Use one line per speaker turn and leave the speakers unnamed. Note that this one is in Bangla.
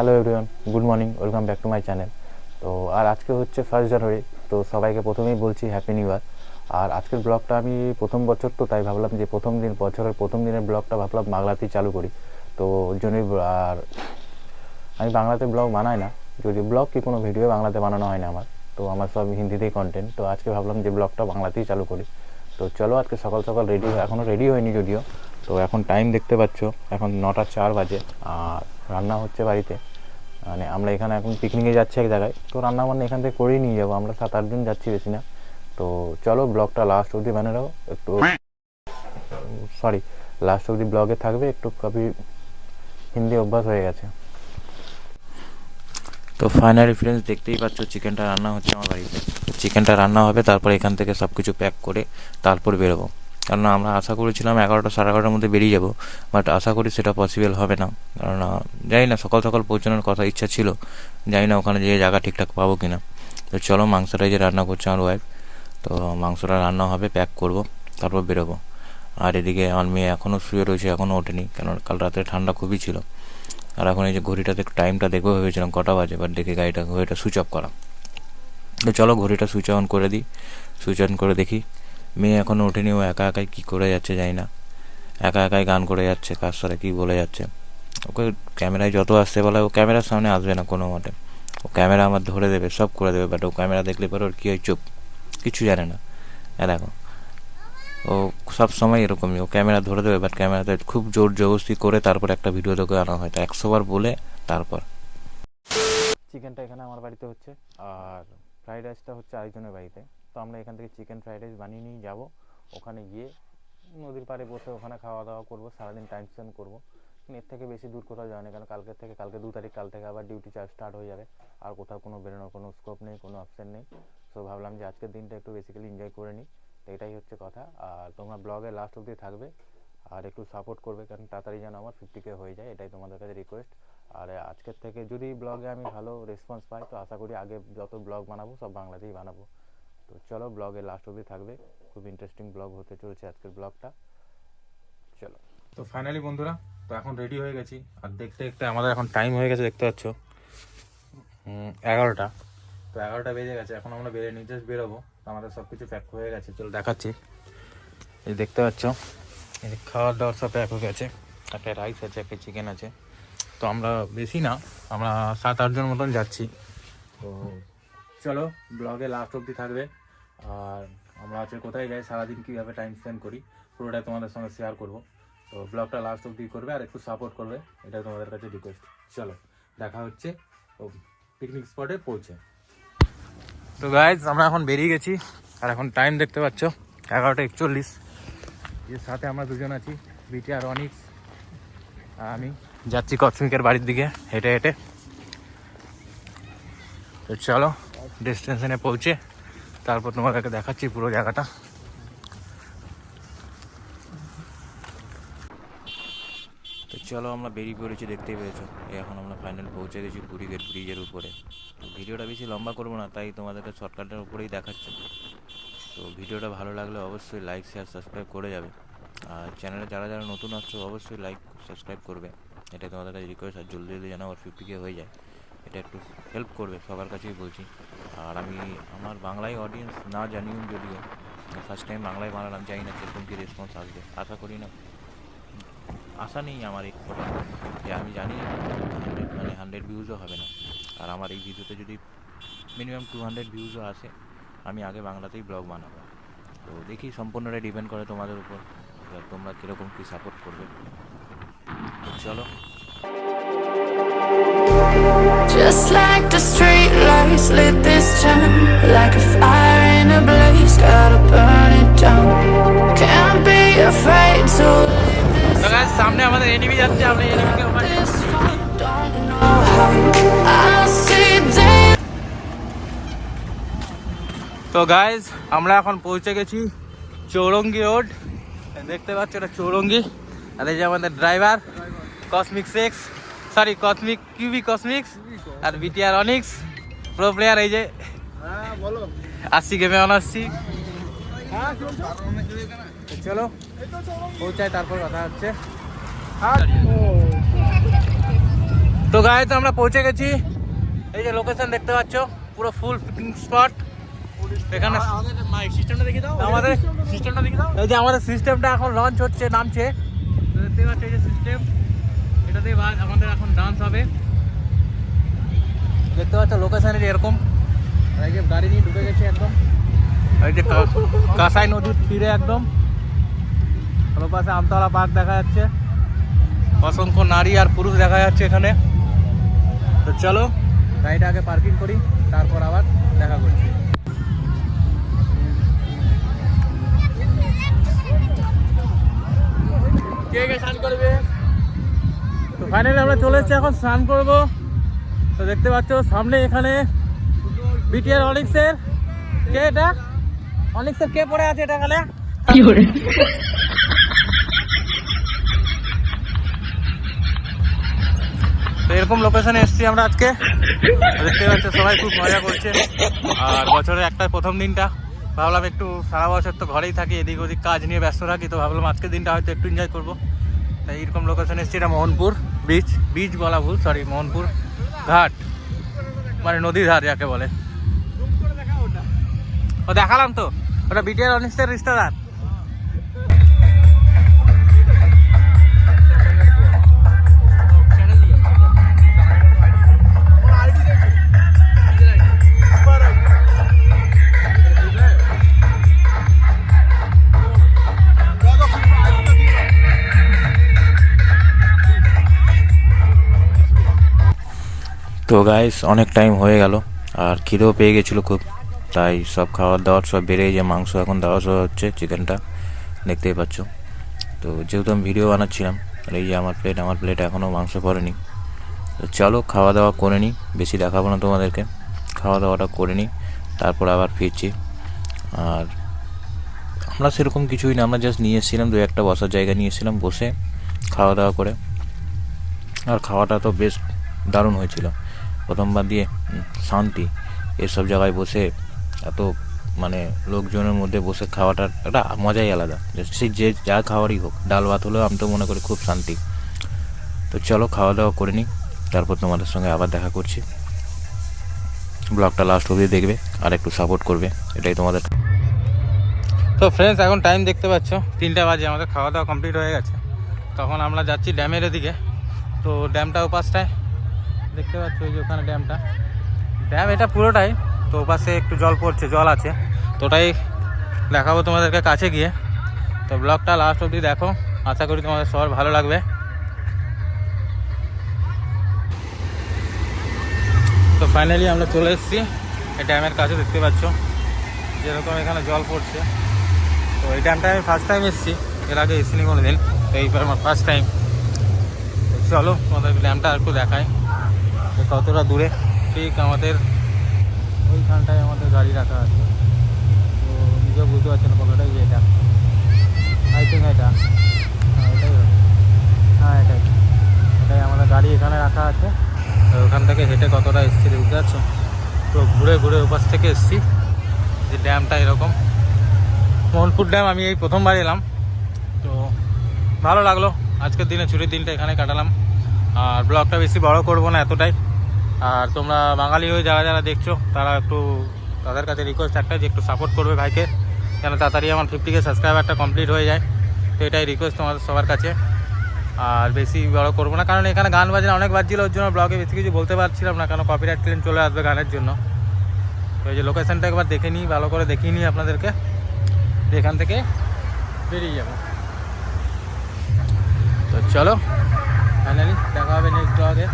Hello everyone good morning welcome back to my channel তো আর আজকে হচ্ছে ফার্স্ট জানুয়ারি তো সবাইকে প্রথমেই বলছি হ্যাপি নিউ ইয়ার আর আজকের ব্লগটা আমি প্রথম বছর তো তাই ভাবলাম যে প্রথম দিন, বছরের প্রথম দিনের ব্লগটা ভাবলাম বাংলাতেই চালু করি। তো জন্যই আর আমি বাংলাতে ব্লগ বানাই না, যদি ব্লগ কি কোনো ভিডিও বাংলাতে বানানো হয় না আমার, তো আমার সব হিন্দিতেই কন্টেন্ট তো আজকে ভাবলাম যে ব্লগটা বাংলাতেই চালু করি। তো চলো আজকে সকাল সকাল রেডি এখনও রেডি হয়নি যদিও, তো এখন টাইম দেখতে পাচ্ছ, এখন নটা চার বাজে, আর রান্না হচ্ছে বাড়িতে। মানে আমরা এখানে এখন পিকনিকে যাচ্ছি এক জায়গায়। তো রান্না বান্না এখান থেকে করেই নিয়ে যাব। আমরা সাত আটজন যাচ্ছি বেশি না। তো চলো ব্লগটা লাস্ট অবধি বানিয়ে রাখো একটু সরি লাস্ট অবধি ব্লগে থাকবে। একটু কপি হিন্দি অভ্যাস হয়ে গেছে। তো ফাইনালি ফ্রেন্ডস দেখতেই পাচ্ছ চিকেনটা রান্না হচ্ছে আমার বাড়িতে। চিকেনটা রান্না হবে, তারপর এখান থেকে সব কিছু প্যাক করে তারপর বেরোবো। কারণ আমরা আশা করেছিলাম এগারোটা সাড়ে এগারোটার মধ্যে বেরিয়ে যাব, বাট আশা করি সেটা পসিবল হবে না। কারণ জানি না, সকাল সকাল পৌঁছানোর কথা ইচ্ছা ছিল, জানি না ওখানে যেয়ে জায়গা ঠিকঠাক পাবো কি না তো চলো মাংসটাই যে রান্না করছে আমার ওয়াইফ তো মাংসটা রান্না হবে প্যাক করব, তারপর বেরোবো। আর এদিকে আমার মেয়ে এখনও শুয়ে রয়েছে এখনও ওঠেনি কেন কাল রাতে ঠান্ডা খুবই ছিল। আর এখন এই যে ঘড়িটাতে টাইমটা দেখব ভেবেছিলাম কটা বাজে বাট দেখে গাড়িটা, ঘড়িটা সুইচ অফ করা। তো চলো ঘড়িটা সুইচ অন করে দিই সুইচ অন করে দেখি। মেয়ে এখনও ওঠেনি, ও একা একাই কী করে যাচ্ছে জানি না। একা একাই গান করে যাচ্ছে, কার সাথে কী বলে যাচ্ছে। ওকে ক্যামেরায় যত আসতে বলে, ও ক্যামেরার সামনে আসবে না কোনো মতে। ও ক্যামেরা আমার ধরে দেবে, সব করে দেবে বাট ও ক্যামেরা দেখলে পরে ওর কী হয়, চুপ। কিছু জানে না। দেখো, ও সব সময় এরকমই, ও ক্যামেরা ধরে দেবে বাট ক্যামেরাতে খুব জোর জবরদস্তি করে তারপর একটা ভিডিও তোকে আনা হয়। তো একশো বার বলে, তারপর। চিকেনটা এখানে আমার বাড়িতে হচ্ছে, আর ফ্রাইড রাইসটা হচ্ছে আরেকজনের বাড়িতে। তো আমরা এখান থেকে চিকেন ফ্রাইড রাইস বানিয়ে নিয়ে যাব। ওখানে গিয়ে নদীর পাড়ে বসে ওখানে খাওয়া দাওয়া করব, সারাদিন টাইম স্পেন্ড করব। এর থেকে বেশি দূর কোথাও যাওয়া নেই, কারণ কালকের থেকে, কালকে দু তারিখ, কাল থেকে আবার ডিউটি চার্জ স্টার্ট হয়ে যাবে। আর কোথাও কোনো বেরোনোর কোনো স্কোপ নেই, কোনো অপশন নেই। সো ভাবলাম যে আজকের দিনটা একটু বেসিক্যালি এনজয় করে নিই। তো এটাই হচ্ছে কথা। আর তোমরা ব্লগে লাস্ট অবধি থাকবে আর একটু সাপোর্ট করবে, কারণ তাড়াতাড়ি যেন আমার ফিফটি কে হয়ে যায়, এটাই তোমাদের কাছে রিকোয়েস্ট আর আজকের থেকে যদি ব্লগে আমি ভালো রেসপন্স পাই, তো আশা করি আগে যত ব্লগ বানাবো, সব বাংলাতেই বানাবো। তো চলো ব্লগে লাস্ট অবধি থাকবে। খুব ইন্টারেস্টিং ব্লগ হতে চলেছে আজকের ব্লগটা চলো। তো ফাইনালি বন্ধুরা, তো এখন রেডি হয়ে গেছি। আর দেখতে দেখতে আমাদের এখন টাইম হয়ে গেছে, দেখতে পাচ্ছ। এগারোটা। তো এগারোটা বেজে গেছে, এখন আমরা বেরিয়ে নিয়ে জাস্ট বেরোবো। আমাদের সব কিছু প্যাক হয়ে গেছে, চলো দেখাচ্ছি। এই দেখতে পাচ্ছ, এই খাওয়ার দাওয়ার সব প্যাক হয়ে গেছে। একটা রাইস আছে, একটা চিকেন আছে। তো আমরা বেশি না, আমরা সাত আটজন মতন যাচ্ছি। তো চলো ব্লগে লাস্ট অবধি থাকবে। আর আমরা আজকে কোথায় যাই, সারাদিন কীভাবে টাইম স্পেন্ড করি পুরোটাই তোমাদের সঙ্গে শেয়ার করব। তো ব্লগটা লাস্ট অবধি করবে আর একটু সাপোর্ট করবে এটা তোমাদের কাছে রিকোয়েস্ট চলো, দেখা হচ্ছে, ও পিকনিক স্পটে পৌঁছে। তো গাইজ আমরা এখন বেরিয়ে গেছি, আর এখন টাইম দেখতে পাচ্ছ, এগারোটা একচল্লিশ। এর সাথে আমরা দুজন আছি বিটি আর অনিক্স আর আমি যাচ্ছি কসমিকের বাড়ির দিকে, হেঁটে হেঁটে। তো চলো ডেস্টিনেশনে পৌঁছে তারপর তোমাদেরকে দেখাচ্ছি পুরো জায়গাটা। তো চলো আমরা বেরিয়ে পড়েছি, দেখতেই পেয়েছ। এখন আমরা ফাইনাল পৌঁছে গেছি পুরী গেট ব্রিজের উপরে। তো ভিডিওটা বেশি লম্বা করব না, তাই তোমাদেরকে শর্টকাটের উপরেই দেখাচ্ছি। তো ভিডিওটা ভালো লাগলে অবশ্যই লাইক শেয়ার সাবস্ক্রাইব করে যাবে। আর চ্যানেলে যারা যারা নতুন আসছো, অবশ্যই লাইক সাবস্ক্রাইব করবে। এটা তোমাদের কাছে রিকোয়েস্ট আর জলদি জলদি যেন আমার ফিফটি কে হয়ে যায়। এটা একটু হেল্প করবে, সবার কাছেই বলছি। আর আমি আমার বাংলায় অডিয়েন্স না জানিও যদিও ফার্স্ট টাইম বাংলায় বানালাম, জানি না কীরকম কী রেসপন্স আসবে, আশা করি না। আশা নেই আমার এই ফটো যে আমি জানি মানে হান্ড্রেড ভিউজও হবে না। আর আমার এই ভিডিওতে যদি মিনিমাম টু হান্ড্রেড ভিউজও আসে, আমি আগে বাংলাতেই ব্লগ বানাবো। তো দেখি সম্পূর্ণটাই ডিপেন্ড করে তোমাদের উপর তোমরা কীরকম কী সাপোর্ট করবে। চলো।
Just like the street lights lit this town Like a fire in a blaze, gotta burn it down Can't be afraid to
সামনে আমাদের এনিমি যাচ্ছে আমরা এনিমিকে তো গাইজ আমরা এখন পৌঁছে গেছি চৌরঙ্গি রোড দেখতে পাচ্ছ এটা চৌরঙ্গি আর এই যে আমাদের driver cosmic six sorry cosmic কিউবি cosmics আর বিটিআর অনিক্স প্রো প্লেয়ার এই যে। আসছি গেমে অন আসছি। তো চলো পৌঁছায় তারপর কথা হচ্ছে। তো গায়ে তো আমরা পৌঁছে গেছি। এই যে লোকেশন দেখতে পাচ্ছ পুরো ফুল পিকনিক স্পট এখানে
সিস্টেমটা দেখে দাও।
আমাদের
সিস্টেমটা দেখে দাও।
এই যে আমাদের সিস্টেমটা এখন লঞ্চ হচ্ছে নামছে। দেখতে পাচ্ছ এই যে সিস্টেম এটাতেই বাদ আমাদের এখন ডান্স হবে। দেখতে পাচ্ছ লোকেশন এরকম। এই যে গাড়ি নিয়ে ঢুকে গেছে একদম। এই যে কাঁসাই নদীর তীরে একদম। ভালো পাশে আমতলা পার্ক দেখা যাচ্ছে। অসংখ্য নারী আর পুরুষ দেখা যাচ্ছে এখানে। তো চলো, গাড়িটা আগে পার্কিং করি, তারপর আবার দেখা করছি।
কে কে স্নান করবে?
ফাইনালি আমরা চলে এসেছি এখন স্নান করব। তো দেখতে পাচ্ছ সামনে এখানে বিটিআর অনিক্সের কে এটা? অনিক্সের কে পড়ে আছে এটা এখানে তো এরকম লোকেশনে এসেছি আমরা আজকে। দেখতে পাচ্ছ সবাই খুব মজা করছে। আর বছরের একটা প্রথম দিনটা। ভাবলাম একটু সারা বছর তো ঘরেই থাকি এদিক ওদিক কাজ নিয়ে ব্যস্ত থাকি তো ভাবলাম আজকের দিনটা হয়তো একটু এনজয় করব। তাই এইরকম লোকেশন এসেছি এটা মোহনপুর। বিচ বিচ বলা ভুল সরি মোহনপুর ঘাট। মানে নদীর ধার যাকে বলে। ও দেখালাম তো। ওটা বিটিআর অনিস্টের রিস্তাদার। তো গাইস অনেক টাইম হয়ে গেল। আর খিদেও পেয়ে গেছিল খুব। তাই সব খাওয়ার দাওয়ার সব বেড়ে যে মাংস এখন দেওয়া শুরু হচ্ছে চিকেনটা দেখতেই পাচ্ছ। তো যেহেতু আমি ভিডিও বানাচ্ছিলাম এই যে আমার প্লেট আমার প্লেট এখনও মাংস পড়েনি। তো চলো খাওয়া দাওয়া করে নিই বেশি দেখাবো না তোমাদেরকে। খাওয়া দাওয়াটা করে নিই তারপর আবার ফিরছি। আর আমরা সেরকম কিছুই না, আমরা জাস্ট নিয়ে এসেছিলাম, দু একটা বসার জায়গা নিয়ে এসেছিলাম বসে খাওয়া দাওয়া করে। আর খাওয়াটা তো বেশ দারুণ হয়েছিল। প্রথমবার দিয়ে শান্তি, এসব জায়গায় বসে এত মানে লোকজনের মধ্যে বসে খাওয়াটার একটা মজাই আলাদা। সে যে যা খাওয়ারই হোক, ডাল ভাত হলেও আমি তো মনে করি খুব শান্তি। তো চলো খাওয়া দাওয়া করে নিই, তারপর তোমাদের সঙ্গে আবার দেখা করছি। ব্লগটা লাস্ট অবধি দেখবে আর একটু সাপোর্ট করবে, এটাই তোমাদের। তো ফ্রেন্ডস এখন টাইম দেখতে পাচ্ছ, তিনটা বাজে, আমাদের খাওয়া দাওয়া কমপ্লিট হয়ে গেছে। তখন আমরা যাচ্ছি ড্যামের দিকে তো ড্যামটা ওপাশটায় দেখতে পাচ্ছ ওই যে ওখানে ড্যামটা। ড্যাম এটা পুরোটাই, তো ওপাশে একটু জল পড়ছে, জল আছে। তো ওটাই দেখাবো তোমাদেরকে কাছে গিয়ে। তো ব্লগটা লাস্ট অবধি দেখো, আশা করি তোমাদের সবার ভালো লাগবে। তো ফাইনালি আমরা চলে এসেছি, এই ড্যামের কাছে দেখতে পাচ্ছ। যেরকম এখানে জল পড়ছে। তো এই ড্যামটা আমি ফার্স্ট টাইম এসেছি, এর আগে এসিনি কোনো দিন তো এইবার আমার ফার্স্ট টাইম চলো তোমাদের ড্যামটা আর একটু দেখাই। যে কতটা দূরে? ঠিক আমাদের ওইখানটায় আমাদের গাড়ি রাখা আছে। তো নিজেও বুঝতে পারছি না কতটাই যে এটা। আই থিঙ্ক এটা। হ্যাঁ এটাই। হ্যাঁ এটাই। এটাই আমাদের গাড়ি এখানে রাখা আছে। তো ওখান থেকে হেঁটে কতটা এসছি বুঝতে পারছ? তো ঘুরে ঘুরে ওপাশ থেকে এসছি। যে ড্যামটা এরকম। মোহনপুর ড্যাম, আমি এই প্রথমবার এলাম। তো ভালো লাগল। আজকের দিনে ছুটির দিনটা এখানে কাটালাম। আর ব্লগটা বেশি বড় করব না এতটাই। আর তোমরা বাঙালি হয়ে যারা যারা দেখছ, তারা একটু তাদের কাছে রিকোয়েস্ট একটা যে একটু সাপোর্ট করবে ভাইকে, যেন তাড়াতাড়ি আমার ফিফটি কে সাবস্ক্রাইবারটা কমপ্লিট হয়ে যায়। তো এটাই রিকোয়েস্ট তোমাদের সবার কাছে। আর বেশি বড় করব না, কারণ এখানে গান বাজনা অনেক বাজছিল, ওর জন্য ব্লগে বেশি কিছু বলতে পারছিলাম না, কারণ কপিরাইট ক্লেম চলে আসবে গানের জন্য। তো এই যে লোকেশানটা একবার দেখে নিই, ভালো করে দেখিয়ে নিই আপনাদেরকে। এখান থেকে বেরিয়ে যাব। তো চলো ফাইনালি দেখা হবে নেক্সট ব্লগে